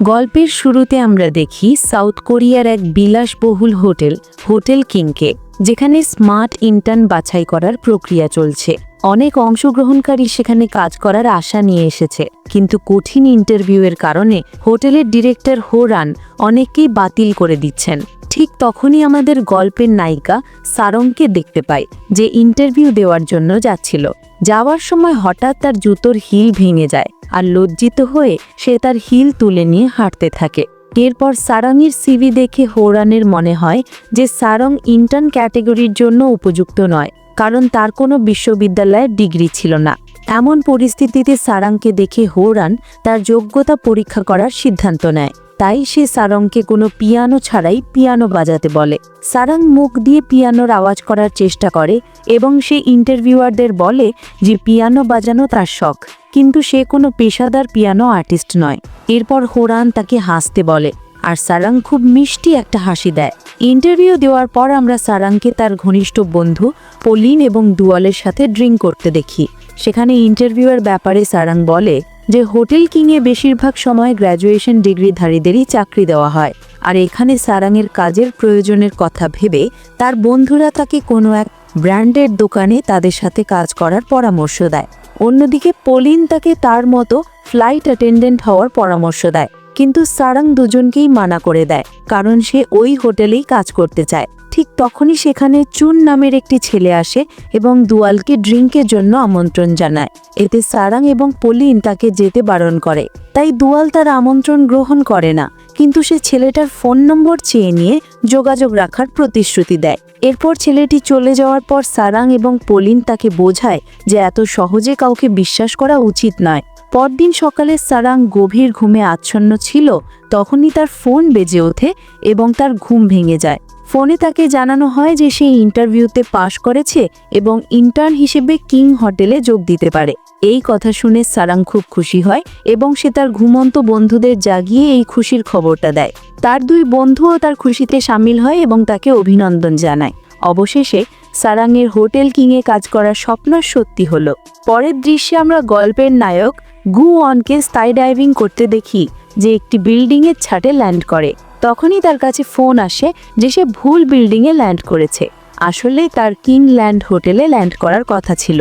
গল্পের শুরুতে আমরা দেখি সাউথ কোরিয়ার এক বিলাসবহুল হোটেল হোটেল কিংকে, যেখানে স্মার্ট ইন্টার্ন বাছাই করার প্রক্রিয়া চলছে। অনেক অংশগ্রহণকারী সেখানে কাজ করার আশা নিয়ে এসেছে, কিন্তু কঠিন ইন্টারভিউয়ের কারণে হোটেলের ডিরেক্টর হোরান অনেককেই বাতিল করে দিচ্ছেন। ঠিক তখনই আমাদের গল্পের নায়িকা সারংকে দেখতে পাই যে ইন্টারভিউ দেওয়ার জন্য যাচ্ছিল। যাওয়ার সময় হঠাৎ তার জুতোর হিল ভেঙে যায়। আর লজ্জিত হয়ে সে তার হিল তুলে নিয়ে হাঁটতে থাকে। এরপর সারংয়ের সিভি দেখে হোরানের মনে হয় যে সারং ইন্টার্ন ক্যাটেগরির জন্য উপযুক্ত নয়, কারণ তার কোনো বিশ্ববিদ্যালয়ের ডিগ্রি ছিল না। এমন পরিস্থিতিতে সারাংকে দেখে হোরান তার যোগ্যতা পরীক্ষা করার সিদ্ধান্ত নেয়। তাই সে সারংকে কোনো পিয়ানো ছাড়াই পিয়ানো বাজাতে বলে। সারাং মুখ দিয়ে পিয়ানোর আওয়াজ করার চেষ্টা করে এবং সে ইন্টারভিউয়ারদের বলে যে পিয়ানো বাজানো তার শখ, কিন্তু সে কোনো পেশাদার পিয়ানো আর্টিস্ট নয়। এরপর হোরান তাকে হাসতে বলে, আর সারাং খুব মিষ্টি একটা হাসি দেয়। ইন্টারভিউ দেওয়ার পর আমরা সারাংকে তার ঘনিষ্ঠ বন্ধু, পলিন এবং দুয়ালের সাথে ড্রিঙ্ক করতে দেখি। সেখানে ইন্টারভিউয়ের ব্যাপারে সারাং বলে যে হোটেল কিংয়ে বেশিরভাগ সময় গ্র্যাজুয়েশন ডিগ্রিধারীদেরই চাকরি দেওয়া হয়। আর এখানে সারাংয়ের কাজের প্রয়োজনের কথা ভেবে তার বন্ধুরা তাকে কোনো এক ব্র্যান্ডের দোকানে তাদের সাথে কাজ করার পরামর্শ দেয়। অন্যদিকে পলিন তাকে তার মতো ফ্লাইট অ্যাটেন্ডেন্ট হওয়ার পরামর্শ দেয়। কিন্তু সারাং দুজনকেই মানা করে দেয়, কারণ সে ওই হোটেলেই কাজ করতে চায়। ঠিক তখনই সেখানে চুন নামের একটি ছেলে আসে এবং দুয়ালকে ড্রিঙ্কের জন্য আমন্ত্রণ জানায়। এতে সারাং এবং পলিন তাকে যেতে বারণ করে। তাই দুয়াল তার আমন্ত্রণ গ্রহণ করে না, কিন্তু সে ছেলেটার ফোন নম্বর চেয়ে নিয়ে যোগাযোগ রাখার প্রতিশ্রুতি দেয়। এরপর ছেলেটি চলে যাওয়ার পর সারাং এবং পলিন তাকে বোঝায় যে এত সহজে কাউকে বিশ্বাস করা উচিত নয়। পরদিন সকালে সারাং গভীর ঘুমে আচ্ছন্ন ছিল, তখনই তার ফোন বেজে ওঠে এবং তার ঘুম ভেঙে যায়। ফোনে তাকে জানানো হয় যে সে ইন্টারভিউতে পাশ করেছে এবং ইন্টার্ন হিসেবে কিং হোটেলে যোগ দিতে পারে। এই কথা শুনে সারাং খুব খুশি হয় এবং সে তার ঘুমন্ত বন্ধুদের জাগিয়ে এই খুশির খবরটা দেয়। তার দুই বন্ধুও তার খুশিতে সামিল হয় এবং তাকে অভিনন্দন জানায়। অবশেষে সারাংয়ের হোটেল কিংয়ে কাজ করার স্বপ্ন সত্যি হলো। পরের দৃশ্যে আমরা গল্পের নায়ক গু অনকে স্কাই ডাইভিং করতে দেখি, যে একটি বিল্ডিংয়ের ছাটে ল্যান্ড করে। তখনই তার কাছে ফোন আসে যে সে ভুল বিল্ডিংয়ে ল্যান্ড করেছে। আসলে তার কিং ল্যান্ড হোটেলে ল্যান্ড করার কথা ছিল।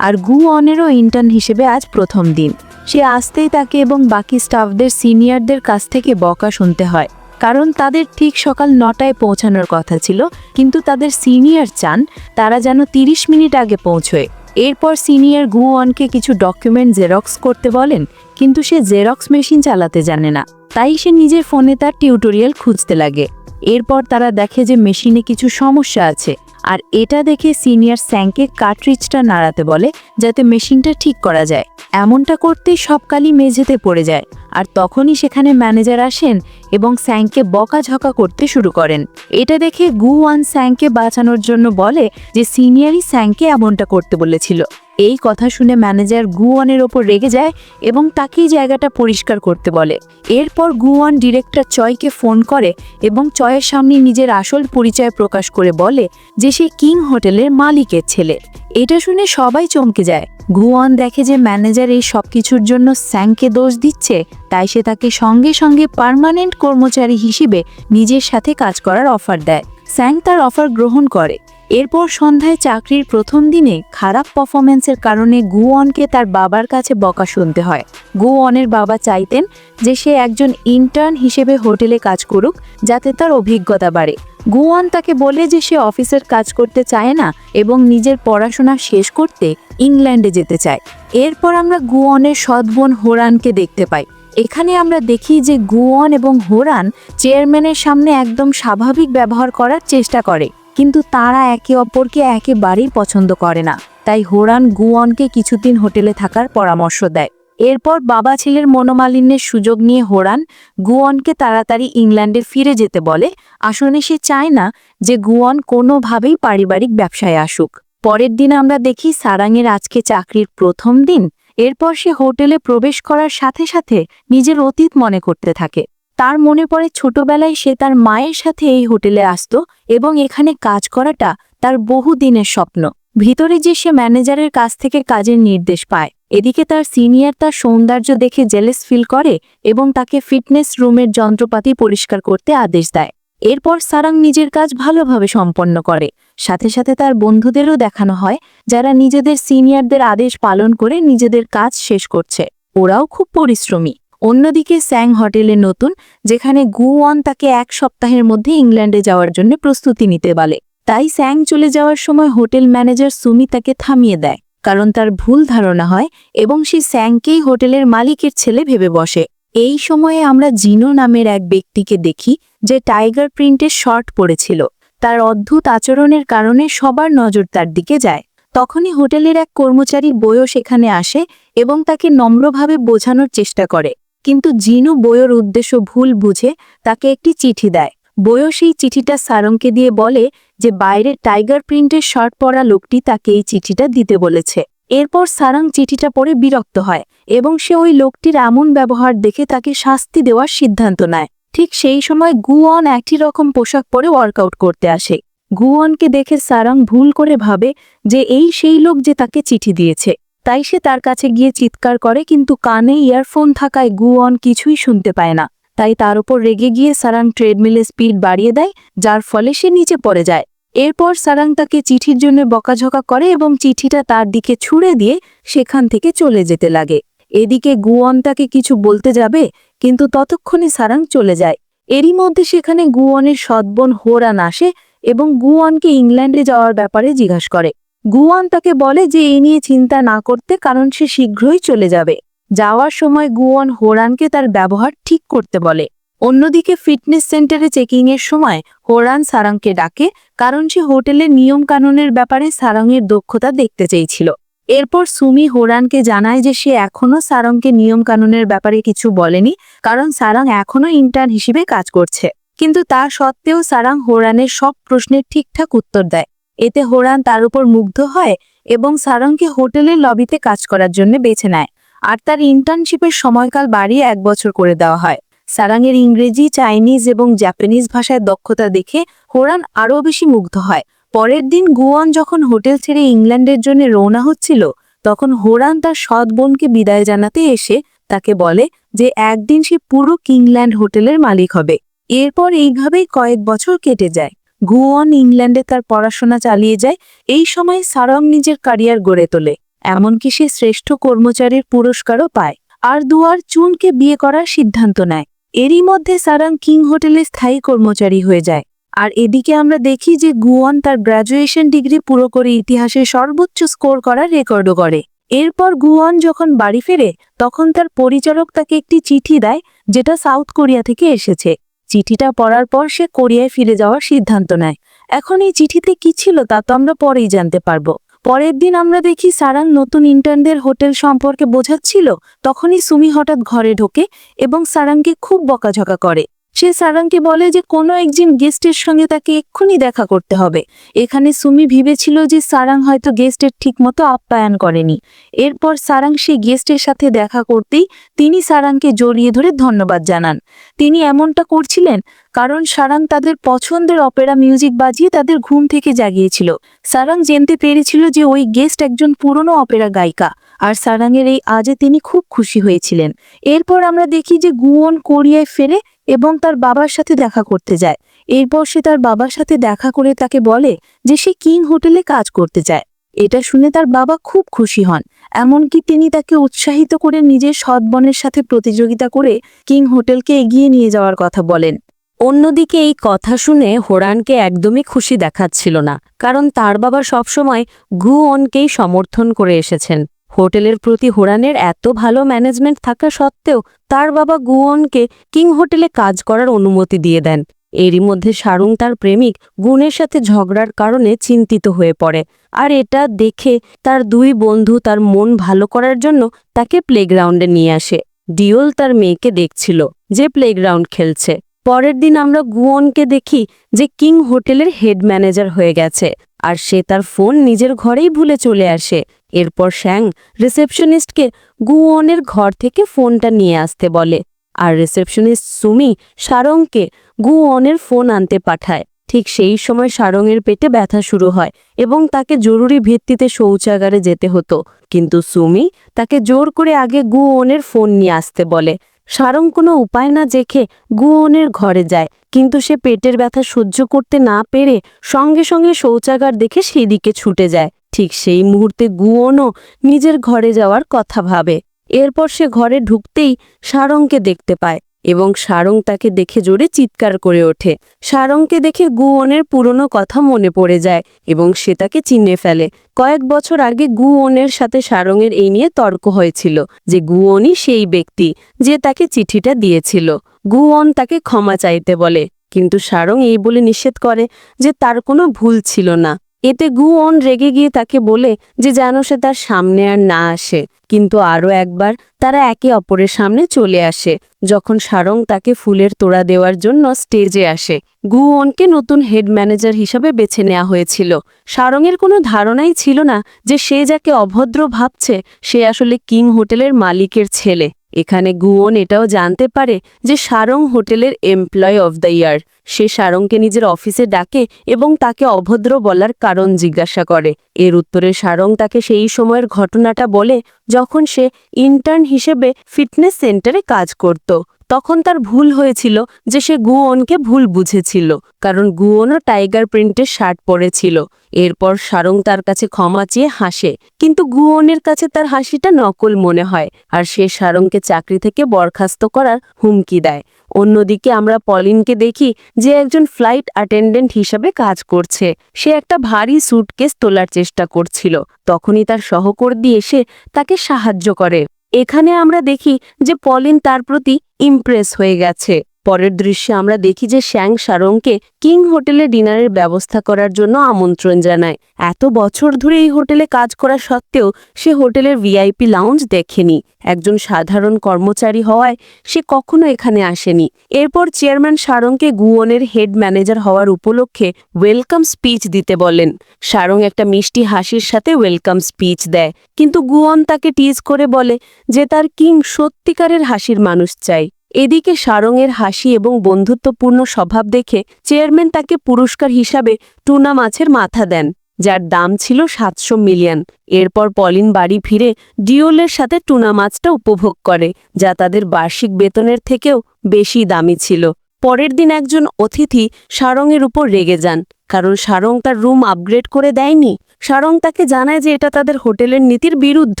আর গু অনেরও ইন্টার্ন হিসেবে আজ প্রথম দিন। সে আসতেই তাকে এবং বাকি স্টাফদের সিনিয়রদের কাছ থেকে বকা শুনতে হয়। কারণ তাদের ঠিক সকাল নটায় পৌঁছানোর কথা ছিল, কিন্তু তাদের সিনিয়র চান তারা যেন তিরিশ মিনিট আগে পৌঁছয়। এরপর সিনিয়র গুওয়ানকে কিছু ডকুমেন্ট জেরক্স করতে বলেন, কিন্তু সে জেরক্স মেশিন চালাতে জানে না। তাই সে নিজের ফোনে তার টিউটোরিয়াল খুঁজতে লাগে। এরপর তারা দেখে যে মেশিনে কিছু সমস্যা আছে আর এটা দেখে সিনিয়র স্যাংকে কার্ট্রিজটা নাড়াতে বলে যাতে মেশিনটা ঠিক করা যায়। এমনটা করতেই সব কালি মেঝেতে পড়ে যায় আর তখনই সেখানে ম্যানেজার আসেন এবং স্যাংকে বকাঝকা করতে শুরু করেন। এটা দেখে গুয়ান স্যাংকে বাঁচানোর জন্য বলে যে সিনিয়রই স্যাংকে এমনটা করতে বলেছিল। এই কথা শুনে ম্যানেজার গুয়ানের ওপর রেগে যায় এবং তাকেই জায়গাটা পরিষ্কার করতে বলে। এরপর গুয়ান ডিরেক্টর চয়কে ফোন করে এবং চয়ের সামনে নিজের আসল পরিচয় প্রকাশ করে বলে যে সে কিং হোটেলের মালিকের ছেলে। এটা শুনে সবাই চমকে যায়। গুয়ান দেখে যে ম্যানেজার এই সব কিছুর জন্য স্যাংকে দোষ দিচ্ছে, তাই সে তাকে সঙ্গে সঙ্গে পার্মানেন্ট কর্মচারী হিসেবে নিজের সাথে কাজ করার অফার দেয়। স্যাং তার অফার গ্রহণ করে। এরপর সন্ধ্যায় চাকরির প্রথম দিনে খারাপ পারফরমেন্সের কারণে গুয়নকে তার বাবার কাছে বকা শুনতে হয়। গুয়নের বাবা চাইতেন যে সে একজন ইন্টার্ন হিসেবে হোটেলে কাজ করুক, যাতে তার অভিজ্ঞতা বাড়ে। গুয়ান তাকে বলে যে সে অফিসের কাজ করতে চায় না এবং নিজের পড়াশোনা শেষ করতে ইংল্যান্ডে যেতে চায়। এরপর আমরা গুয়নের সৎবোন হোরানকে দেখতে পাই। এখানে আমরা দেখি যে গুয়ন এবং হোরান চেয়ারম্যানের সামনে একদম স্বাভাবিক ব্যবহার করার চেষ্টা করে। কিন্তু তারা একে অপরকে একেবারেই পছন্দ করে না। তাই হোরান গুয়নকে কিছুদিন হোটেলে থাকার পরামর্শ দেয়। এরপর বাবা ছেলের মনোমালিন্যের সুযোগ নিয়ে হোরান গুয়নকে তাড়াতাড়ি ইংল্যান্ডে ফিরে যেতে বলে, আসলে সে চায় না যে গুয়ন কোনোভাবেই পারিবারিক ব্যবসায় আসুক। পরের দিন আমরা দেখি সারাংয়ের আজকে চাকরির প্রথম দিন। এরপর সে হোটেলে প্রবেশ করার সাথে সাথে নিজের অতীত মনে করতে থাকে। তার মনে পড়ে ছোটবেলায় সে তার মায়ের সাথে এই হোটেলে আসত এবং এখানে কাজ করাটা তার বহু দিনের স্বপ্ন। ভিতরে যে সে ম্যানেজারের কাছ থেকে কাজের নির্দেশ পায়, এদিকে তার সিনিয়র তার সৌন্দর্য দেখে জেলেস ফিল করে এবং তাকে ফিটনেস রুমের যন্ত্রপাতি পরিষ্কার করতে আদেশ দেয়। এরপর সারাং নিজের কাজ ভালোভাবে সম্পন্ন করে। সাথে সাথে তার বন্ধুদেরও দেখানো হয়, যারা নিজেদের সিনিয়রদের আদেশ পালন করে নিজেদের কাজ শেষ করছে। ওরাও খুব পরিশ্রমী। অন্যদিকে স্যাং হোটেলে নতুন, যেখানে গুওয়ান তাকে এক সপ্তাহের মধ্যে ইংল্যান্ডে যাওয়ার জন্য প্রস্তুতি নিতে বলে। তাই স্যাং চলে যাওয়ার সময় হোটেল ম্যানেজার সুমি তাকে থামিয়ে দেয়, কারণ তার ভুল ধারণা হয় এবং সে স্যাংকেই হোটেলের মালিকের ছেলে ভেবে বসে। এই সময়ে আমরা জিনো নামের এক ব্যক্তিকে দেখি, যে টাইগার প্রিন্টের শর্ট পরেছিল। তার অদ্ভুত আচরণের কারণে সবার নজর তার দিকে যায়। তখনই হোটেলের এক কর্মচারী বয়ও সেখানে আসে এবং তাকে নম্রভাবে বোঝানোর চেষ্টা করে। কিন্তু জিনু বইয়ের উদ্দেশ্য ভুল বুঝে তাকে একটি চিঠি দেয়। বইও সেই চিঠিটা সারংকে দিয়ে বলে যে বাইরে টাইগার প্রিন্টের শার্ট পরা লোকটি তাকে এই চিঠিটা দিতে বলেছে। এরপর সারাং চিঠিটা পড়ে বিরক্ত হয় এবং সে ওই লোকটির এমন ব্যবহার দেখে তাকে শাস্তি দেওয়ার সিদ্ধান্ত নেয়। ঠিক সেই সময় গুয়ন একই রকম পোশাক পরে ওয়ার্কআউট করতে আসে। গুয়নকে দেখে সারাং ভুল করে ভাবে যে এই সেই লোক যে তাকে চিঠি দিয়েছে। তাই সে তার কাছে গিয়ে চিৎকার করে, কিন্তু কানে ইয়ারফোন থাকায় গুয়ন কিছুই শুনতে পায় না। তাই তার উপর রেগে গিয়ে সারাং ট্রেডমিলে স্পিড বাড়িয়ে দেয়, যার ফলে সে নিচে পড়ে যায়। এরপর সারাং তাকে চিঠির জন্য বকাঝকা করে এবং চিঠিটা তার দিকে ছুঁড়ে দিয়ে সেখান থেকে চলে যেতে লাগে। এদিকে গুয়ন তাকে কিছু বলতে যাবে, কিন্তু ততক্ষণে সারাং চলে যায়। এরই মধ্যে সেখানে গুয়নের সদ্বন হোরান আসে এবং গুয়নকে ইংল্যান্ডে যাওয়ার ব্যাপারে জিজ্ঞাসা করে। গুয়ান তাকে বলে যে এই নিয়ে চিন্তা না করতে কারণ সে শীঘ্রই চলে যাবে। যাওয়ার সময় গুয়ান হোরানকে তার ব্যবহার ঠিক করতে বলে। অন্যদিকে ফিটনেস সেন্টারে চেকিংয়ের সময় হোরান সারাংকে ডাকে কারণ সে হোটেলের নিয়মকানুনের ব্যাপারে সারাংয়ের দক্ষতা দেখতে চেয়েছিল। এরপর সুমি হোরানকে জানায় যে সে এখনও সারংকে নিয়মকানুনের ব্যাপারে কিছু বলেনি, কারণ সারাং এখনও ইন্টার্ন হিসেবে কাজ করছে। কিন্তু তা সত্ত্বেও সারাং হোরানের সব প্রশ্নের ঠিকঠাক উত্তর দেয়। এতে হোরান তার উপর মুগ্ধ হয় এবং সারংকে হোটেলের লবিতে কাজ করার জন্য বেছে নেয়। আর তার ইন্টার্নশিপের সময়কাল বাড়িয়ে এক বছর করে দেওয়া হয়। সারাংয়ের ইংরেজি, চাইনিজ এবং জাপানিজ ভাষায় দক্ষতা দেখে হোরান আরও বেশি মুগ্ধ হয়। পরের দিন গুয়ান যখন হোটেল ছেড়ে ইংল্যান্ডের জন্য রওনা হচ্ছিল, তখন হোরান তার সৎ বোনকে বিদায় জানাতে এসে তাকে বলে যে একদিন সে পুরো কিংল্যান্ড হোটেলের মালিক হবে। এরপর এইভাবেই কয়েক বছর কেটে যায়। গুয়ন ইংল্যান্ডে তার পড়াশোনা চালিয়ে যায়, এই সময় সারং নিজের ক্যারিয়ার গড়ে তোলে, এমনকি সে শ্রেষ্ঠ কর্মচারীর পুরস্কারও পায়। আর দুয়ার চুনকে বিয়ে করার সিদ্ধান্ত নেয়। এরই মধ্যে সারাং কিং হোটেলে স্থায়ী কর্মচারী হয়ে যায়। আর এদিকে আমরা দেখি যে গুয়ন তার গ্র্যাজুয়েশন ডিগ্রি পুরো করে ইতিহাসে সর্বোচ্চ স্কোর করার রেকর্ডও করে এরপর গুয়ন যখন বাড়ি ফেরে, তখন তার পরিচালক তাকে একটি চিঠি দেয়, যেটা সাউথ কোরিয়া থেকে এসেছে। চিঠিটা পড়ার পর সে কোরিয়ায় ফিরে যাওয়ার সিদ্ধান্ত নেয়। এখন এই চিঠিতে কি ছিল তা তো আমরা পরেই জানতে পারব। পরের দিন আমরা দেখি সারান নতুন ইন্টার্নদের হোটেল সম্পর্কে বোঝাচ্ছিল, তখনই সুমি হঠাৎ ঘরে ঢোকে এবং সারানকে খুব বকাঝকা করে। সে সারাংকে বলে যে কোনো একজন গেস্টের সঙ্গে তাকে এক্ষুনি দেখা করতে হবে। এখানে সুমি ভেবেছিল যে সারাং হয়তো গেস্টের ঠিকমতো আপ্যায়ন করেনি। এরপর সারাং সেই গেস্টের সাথে দেখা করতেই তিনি সারাংকে জড়িয়ে ধরে ধন্যবাদ জানান। তিনি এমনটা করছিলেন কারণ সারাং তাদের পছন্দের অপেরা মিউজিক বাজিয়ে তাদের ঘুম থেকে জাগিয়েছিল। সারাং জানতে পেরেছিল যে ওই গেস্ট একজন পুরনো অপেরা গায়িকা। আর সারাংয়ের এই আজে তিনি খুব খুশি হয়েছিলেন। এরপর আমরা দেখি যে গুয়ন কোরিয়ায় ফেরে এবং তার বাবার সাথে দেখা করতে যায়। এরপর সে তার বাবার সাথে দেখা করে তাকে বলে যে সে কিং হোটেলে কাজ করতে চায়। এটা শুনে তার বাবা খুব খুশি হন। এমনকি তিনি তাকে উৎসাহিত করে নিজের সৎবনের সাথে প্রতিযোগিতা করে কিং হোটেলকে এগিয়ে নিয়ে যাওয়ার কথা বলেন। অন্যদিকে এই কথা শুনে হোরানকে একদমই খুশি দেখাচ্ছিল না, কারণ তার বাবা সবসময় গু অনকেই সমর্থন করে এসেছেন। হোটেলের প্রতি হোরানের এত ভালো ম্যানেজমেন্ট থাকা সত্ত্বেও তার বাবা গুয়নকে কিং হোটেলে কাজ করার অনুমতি দিয়ে দেন। এরই মধ্যে সারুং তার প্রেমিক গুণের সাথে ঝগড়ার কারণে চিন্তিত হয়ে পড়ে। আর এটা দেখে তার দুই বন্ধু তার মন ভালো করার জন্য তাকে প্লেগ্রাউন্ডে নিয়ে আসে। ডিওল তার মেয়েকে দেখছিল যে প্লেগ্রাউন্ড খেলছে। পরের দিন আমরা গুয়নকে দেখি যে কিং হোটেলের হেড ম্যানেজার হয়ে গেছে। আর সে তার ফোন নিজের ঘরেই ভুলে চলে আসে। এরপর শ্যাং রিসেপশনিস্টকে গুয়নের ঘর থেকে ফোনটা নিয়ে আসতে বলে। আর রিসেপশনিস্ট সুমি সারংকে গুয়নের ফোন আনতে পাঠায়। ঠিক সেই সময় সারংয়ের পেটে ব্যথা শুরু হয় এবং তাকে জরুরি ভিত্তিতে শৌচাগারে যেতে হতো। কিন্তু সুমি তাকে জোর করে আগে গুওনের ফোন নিয়ে আসতে বলে। সারং কোনো উপায় না দেখে গুয়নের ঘরে যায়, কিন্তু সে পেটের ব্যথা সহ্য করতে না পেরে সঙ্গে সঙ্গে শৌচাগার দেখে সেদিকে ছুটে যায়। ঠিক সেই মুহূর্তে গুয়নও নিজের ঘরে যাওয়ার কথা ভাবে। এরপর সে ঘরে ঢুকতেই সারংকে দেখতে পায়। এবং সারং তাকে দেখে জোরে চিৎকার করে ওঠে। সারংকে দেখে গুওনের পুরনো কথা মনে পড়ে যায় এবং সে তাকে চিনে ফেলে। কয়েক বছর আগে গুওনের সাথে সারংয়ের এই নিয়ে তর্ক হয়েছিল যে গুওনই সেই ব্যক্তি যে তাকে চিঠিটা দিয়েছিল। গুওন তাকে ক্ষমা চাইতে বলে, কিন্তু সারং এই বলে নিষেধ করে যে তার কোনো ভুল ছিল না। এতে গুওন রেগে গিয়ে তাকে বলে যে যেন সে তার সামনে আর না আসে, কিন্তু আরও একবার তারা একে অপরের সামনে চলে আসে। যখন সারং তাকে ফুলের তোড়া দেওয়ার জন্য স্টেজে আসে গুওনকে নতুন হেড ম্যানেজার হিসাবে বেছে নেওয়া হয়েছিল। সারংয়ের কোনো ধারণাই ছিল না যে সে যাকে অভদ্র ভাবছে, সে আসলে কিং হোটেলের মালিকের ছেলে। এখানে গুওন এটাও জানতে পারে যে সারং হোটেলের এমপ্লয় অফ দ্য ইয়ার। সে সারংকে নিজের অফিসে ডাকে এবং তাকে অভদ্র বলার কারণ জিজ্ঞাসা করে। এর উত্তরে সারং তাকে সেই সময়ের ঘটনাটা বলে যখন সে ইন্টার্ন হিসেবে ফিটনেস সেন্টারে কাজ করত। তখন তার ভুল হয়েছিল যে সে গুওনকে ভুল বুঝেছিল, কারণ গুওনও টাইগার প্রিন্টের শার্ট পরেছিল। এরপর সারং তার কাছে ক্ষমা চেয়ে হাসে, কিন্তু গুওনের কাছে তার হাসিটা নকল মনে হয়, আর সে সারংকে চাকরি থেকে বরখাস্ত করার হুমকি দেয়। অন্যদিকে আমরা পলিনকে দেখি যে একজন ফ্লাইট অ্যাটেন্ডেন্ট হিসাবে কাজ করছে। সে একটা ভারী স্যুটকেস তোলার চেষ্টা করছিল, তখনই তার সহকর্মী এসে তাকে সাহায্য করে। এখানে আমরা দেখি যে পলিন তার প্রতি ইমপ্রেস হয়ে গেছে। পরের দৃশ্যে আমরা দেখি যে শ্যাং সারংকে কিং হোটেলে ডিনারের ব্যবস্থা করার জন্য আমন্ত্রণ জানায়। এত বছর ধরে এই হোটেলে কাজ করা সত্ত্বেও সে হোটেলের ভিআইপি লাউঞ্জ দেখেনি। একজন সাধারণ কর্মচারী হওয়ায় সে কখনো এখানে আসেনি। এরপর চেয়ারম্যান সারংকে গুয়নের হেড ম্যানেজার হওয়ার উপলক্ষে ওয়েলকাম স্পিচ দিতে বলেন। সারং একটা মিষ্টি হাসির সাথে ওয়েলকাম স্পিচ দেয়। কিন্তু গুয়ন তাকে টিজ করে বলে যে তার কিং সত্যিকারের হাসির মানুষ চাই। এদিকে সারংয়ের হাসি এবং বন্ধুত্বপূর্ণ স্বভাব দেখে চেয়ারম্যান তাকে পুরস্কার হিসাবে টুনা মাছের মাথা দেন, যার দাম ছিল সাতশো মিলিয়ন। এরপর পলিন বাড়ি ফিরে ডিওলের সাথে টুনা মাছটা উপভোগ করে, যা তাদের বার্ষিক বেতনের থেকেও বেশি দামি ছিল। পরের দিন একজন অতিথি সারংয়ের উপর রেগে যান, কারণ সারং তার রুম আপগ্রেড করে দেয়নি। সারং তাকে জানায় যে এটা তাদের হোটেলের নীতির বিরুদ্ধ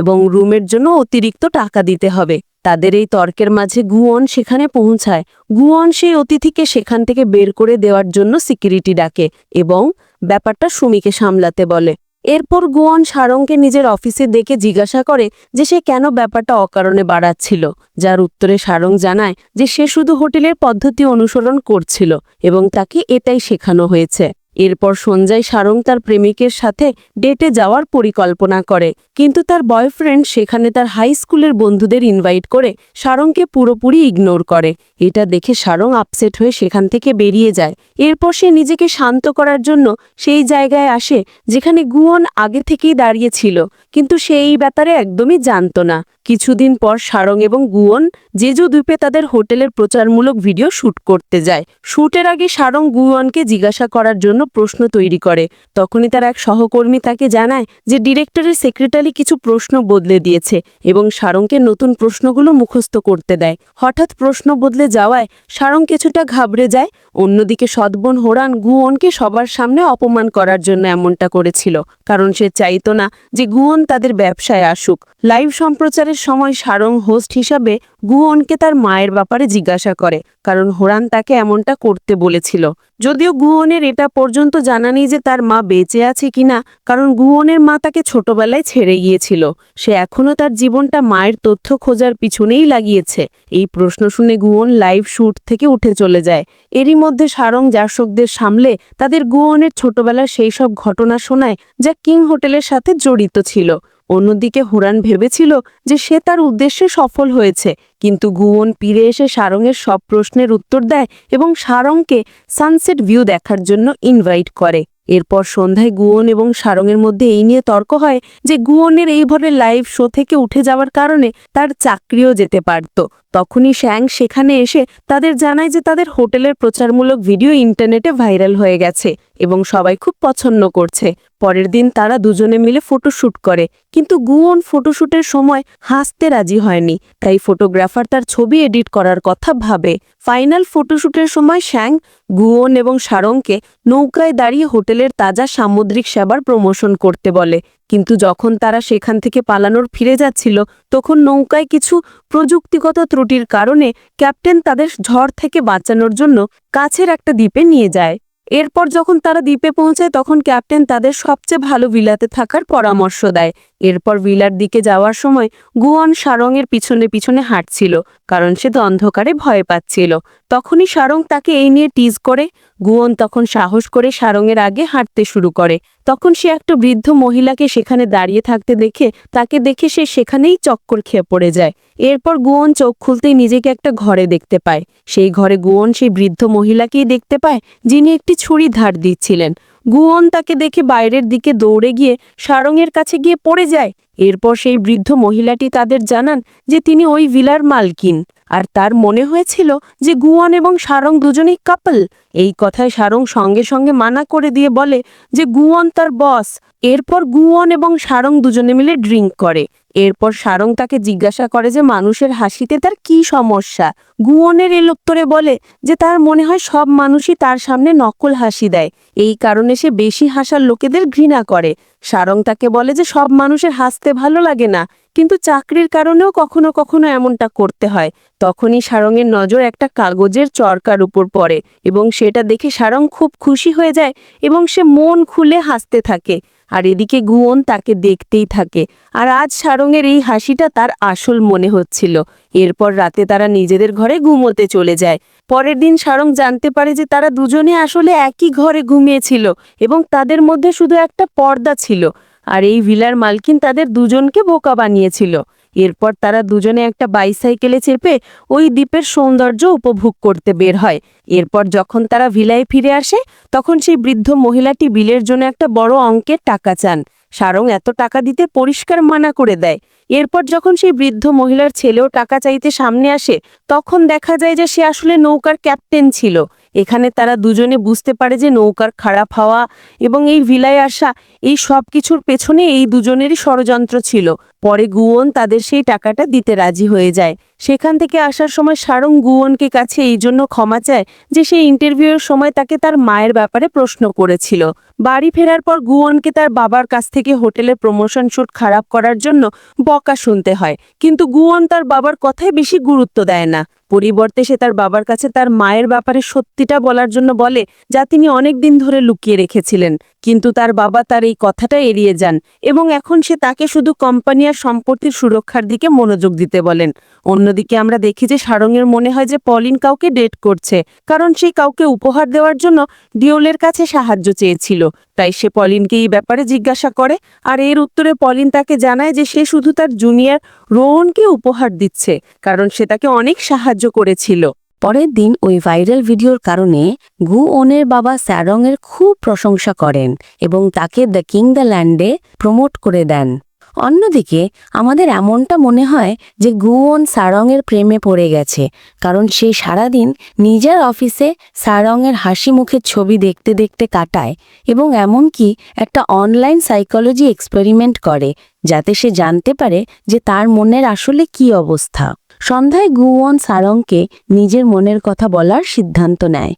এবং রুমের জন্য অতিরিক্ত টাকা দিতে হবে। তাদের এই তর্কের মাঝে গুয়ন সেখানে পৌঁছায়। গুয়ন সেই অতিথিকে সেখান থেকে বের করে দেওয়ার জন্য সিকিউরিটি ডাকে এবং ব্যাপারটা সুমিকে সামলাতে বলে। এরপর গুয়ন সারংকে নিজের অফিসে ডেকে জিজ্ঞাসা করে যে সে কেন ব্যাপারটা অকারণে বাড়াচ্ছিল, যার উত্তরে সারং জানায় যে সে শুধু হোটেলের পদ্ধতি অনুসরণ করছিল এবং তাকে এটাই শেখানো হয়েছে। এরপর সঞ্জয় সারং তার প্রেমিকের সাথে ডেটে যাওয়ার পরিকল্পনা করে। কিন্তু তার বয়ফ্রেন্ড সেখানে তার হাই স্কুলের বন্ধুদের ইনভাইট করে সারংকে পুরোপুরি ইগনোর করে। এটা দেখে সারং আপসেট হয়ে সেখান থেকে বেরিয়ে যায়। এরপর সে নিজেকে শান্ত করার জন্য সেই জায়গায় আসে যেখানে গুয়ন আগে থেকেই দাঁড়িয়ে ছিল। কিন্তু সে এই ব্যাপারে একদমই জানত না। কিছুদিন পর সারং এবং গুয়ন জেজু দ্বীপে তাদের হোটেলের প্রচারমূলক ভিডিও শ্যুট করতে যায়। শ্যুটের আগে সারং গুয়নকে জিজ্ঞাসা করার জন্য প্রশ্ন তৈরি করে। তখনই তার এক সহকর্মী তাকে জানায় যে ডিরেক্টরের সেক্রেটারি কিছু প্রশ্ন বদলে দিয়েছে এবং সারংকে নতুন প্রশ্নগুলো মুখস্থ করতে দেয়। হঠাৎ প্রশ্ন বদলে যাওয়ায় সারং কিছুটা ঘাবড়ে যায় অন্যদিকে সদবন হোরান গুয়নকে সবার সামনে অপমান করার জন্য এমনটা করেছিল, কারণ সে চাইতো না যে গুয়ন তাদের ব্যবসায় আসুক। লাইভ সম্প্রচারের সময় সারং হোস্ট হিসাবে গুয়নকে তার মায়ের ব্যাপারে জিজ্ঞাসা করে, কারণ হোরান তাকে এমনটা করতে বলেছিল। যদিও গুয়নের এটা পর্যন্ত জানা নেই যে তার মা বেঁচে আছে কিনা কারণ গুয়নের মা তাকে ছোটবেলায় ছেড়ে গিয়েছিল। সে এখনও তার জীবনটা মায়ের তথ্য খোঁজার পিছনেই লাগিয়েছে। এই প্রশ্ন শুনে গুয়ন লাইভ শুট থেকে উঠে চলে যায়। এরই মধ্যে সারং দর্শকদের সামলে তাদের গুয়নের ছোটবেলার সেই সব ঘটনা শোনায় যা কিং হোটেলের সাথে জড়িত ছিল। অন্যদিকে হুরান ভেবেছিল যে সে তার উদ্দেশ্যে সফল হয়েছে, কিন্তু গুয়ন ফিরে এসে সারংয়ের সব প্রশ্নের উত্তর দেয় এবং সারংকে সানসেট ভিউ দেখার জন্য ইনভাইট করে। এরপর সন্ধ্যায় গুয়ন এবং সারংয়ের মধ্যে এই নিয়ে তর্ক হয় যে গুয়নের এই এইভাবে লাইভ শো থেকে উঠে যাওয়ার কারণে তার চাকরিও যেতে পারত। তখনই শ্যাং সেখানে এসে তাদের জানায় যে তাদের হোটেলের প্রচারমূলক ভিডিও ইন্টারনেটে ভাইরাল হয়ে গেছে এবং সবাই খুব পছন্দ করছে। পরের দিন তারা দুজনে মিলে ফটোশ্যুট করে। কিন্তু গুয়ন ফটোশ্যুটের সময় হাসতে রাজি হয়নি, তাই ফটোগ্রাফার তার ছবি এডিট করার কথা ভাবে। ফাইনাল ফটোশ্যুটের সময় শ্যাং, গুয়ন এবং সারংকে নৌকায় দাঁড়িয়ে হোটেলের তাজা সামুদ্রিক সেবার প্রমোশন করতে বলে। কিন্তু যখন তারা সেখান থেকে পালানোর ফিরে যাচ্ছিল, তখন নৌকায় কিছু প্রযুক্তিগত ত্রুটির কারণে ক্যাপ্টেন তাদের ঝড় থেকে বাঁচানোর জন্য কাছের একটা দ্বীপে নিয়ে যায়। এরপর যখন তারা দ্বীপে পৌঁছায়, তখন ক্যাপ্টেন তাদের সবচেয়ে ভালো ভিলাতে থাকার পরামর্শ দেয়। এরপর ভিলার দিকে যাওয়ার সময় গুয়ন সারংয়ের পিছনে পিছনে হাঁটছিল, কারণ সে তো অন্ধকারে ভয় পাচ্ছিল। তখনই সারং তাকে এই নিয়ে টিজ করে। গুয়ন তখন সাহস করে সারংয়ের আগে হাঁটতে শুরু করে। তখন সে একটা বৃদ্ধ মহিলাকে সেখানে দাঁড়িয়ে থাকতে দেখে, তাকে দেখে সে সেখানেই চক্কর খেয়ে পড়ে যায়। এরপর গুয়ন চোখ খুলতেই নিজেকে একটা ঘরে দেখতে পায়। সেই ঘরে গুয়ন সেই বৃদ্ধ মহিলাকেই দেখতে পায়, যিনি একটি ছুরি ধার দিচ্ছিলেন। গুয়ন তাকে দেখে বাইরের দিকে দৌড়ে গিয়ে সারংয়ের কাছে গিয়ে পড়ে যায়। এরপর সেই বৃদ্ধ মহিলাটি তাদের জানান যে তিনি ওই ভিলার মালকিন। আর তার মনে হয়েছিল যে গুয়ান এবং সারং দুজনেই কাপল এই কথায় সারং সঙ্গে সঙ্গে মানা করে দিয়ে বলে যে গুয়ান তার বস এরপর গুয়ান এবং সারং দুজনে মিলে ড্রিঙ্ক করে। এরপর সারং তাকে জিজ্ঞাসা করে যে মানুষের হাসিতে তার কি সমস্যা? গুয়নের এর উত্তরে বলে যে তার মনে হয় সব মানুষই তার সামনে নকল হাসি দেয়। এই কারণে সে বেশি হাসার লোকেদের ঘৃণা করে। সারং তাকে বলে যে সব মানুষের হাসতে ভালো লাগে না, কিন্তু চাকরির কারণেও কখনো কখনো এমনটা করতে হয়। তখনই সারংয়ের নজর একটা কাগজের চরকার উপর পড়ে এবং সেটা দেখে সারং খুব খুশি হয়ে যায় এবং সে মন খুলে হাসতে থাকে। আর এদিকে গুয়ন তাকে দেখতেই থাকে। আর আজ সারংয়ের এই হাসিটা তার আসল মনে হচ্ছিল। এরপর রাতে তারা নিজেদের ঘরে ঘুমোতে চলে যায়। পরের দিন সারং জানতে পারে যে তারা দুজনে আসলে একই ঘরে ঘুমিয়েছিল এবং তাদের মধ্যে শুধু একটা পর্দা ছিল। আর এই ভিলার মালকিন তাদের দুজনকে বোকা বানিয়েছিল। এরপর তারা দুজনে একটা বাইসাইকেলে চেপে ওই দ্বীপের সৌন্দর্য উপভোগ করতে বের হয়। এরপর যখন তারা ভিলায় ফিরে আসে, তখন সেই বৃদ্ধ মহিলাটি বিলের জন্য একটা বড় অঙ্কের টাকা চান। সারং এত টাকা দিতে পরিষ্কার মানা করে দেয়। এরপর যখন সেই বৃদ্ধ মহিলার ছেলেও টাকা চাইতে সামনে আসে, তখন দেখা যায় যে সে আসলে নৌকার ক্যাপ্টেন ছিল। এখানে তারা দুজনে বুঝতে পারে যে নৌকার খারাপ হওয়া এবং এই ভিলায় আসা, এই সব কিছুর পেছনে এই দুজনেরই ষড়যন্ত্র ছিল। পরে গুয়ন তাদের সেই টাকাটা দিতে রাজি হয়ে যায়। সেখান থেকে আসার সময় সারং গুয়নকে কাছে এই জন্য ক্ষমা চায় যে সেই ইন্টারভিউয়ের সময় তাকে তার মায়ের ব্যাপারে প্রশ্ন করেছিল। বাড়ি ফেরার পর গুয়নকে তার বাবার কাছ থেকে হোটেলে প্রমোশন শুট খারাপ করার জন্য বকা শুনতে হয়। কিন্তু গুয়ন তার বাবার কথায় বেশি গুরুত্ব দেয় না। পরিবর্তে সে তার বাবার কাছে তার মায়ের ব্যাপারে সত্যিটা বলার জন্য বলে, যা তিনি অনেক দিন ধরে লুকিয়ে রেখেছিলেন। কিন্তু তার বাবা তার এই কথাটা এড়িয়ে যান এবং এখন সে তাকে শুধু কোম্পানি আর সম্পত্তির সুরক্ষার দিকে মনোযোগ দিতে বলেন। অন্যদিকে আমরা দেখি যে সারংয়ের মনে হয় যে পলিন কাউকে ডেট করছে, কারণ সে কাউকে উপহার দেওয়ার জন্য ডিওলের কাছে সাহায্য চেয়েছিল। তাই সে পলিনকে এই ব্যাপারে জিজ্ঞাসা করে, আর এর উত্তরে পলিন তাকে জানায় যে সে শুধু তার জুনিয়র রোহনকে উপহার দিচ্ছে, কারণ সে তাকে অনেক সাহায্য করেছিল। পরের দিন ওই ভাইরাল ভিডিওর কারণে গু ওনের বাবা স্যারংয়ের খুব প্রশংসা করেন এবং তাকে দ্য কিং দ্য ল্যান্ডে প্রমোট করে দেন। অন্যদিকে, আমাদের এমনটা মনে হয় যে গুয়ন সারংয়ের প্রেমে পড়ে গেছে, কারণ সে সারাদিন নিজের অফিসে সারংয়ের হাসি মুখের ছবি দেখতে দেখতে কাটায় এবং এমনকি একটা অনলাইন সাইকোলজি এক্সপেরিমেন্ট করে, যাতে সে জানতে পারে যে তার মনের আসলে কি অবস্থা। সন্ধ্যায় গুয়ন সারংকে নিজের মনের কথা বলার সিদ্ধান্ত নেয়।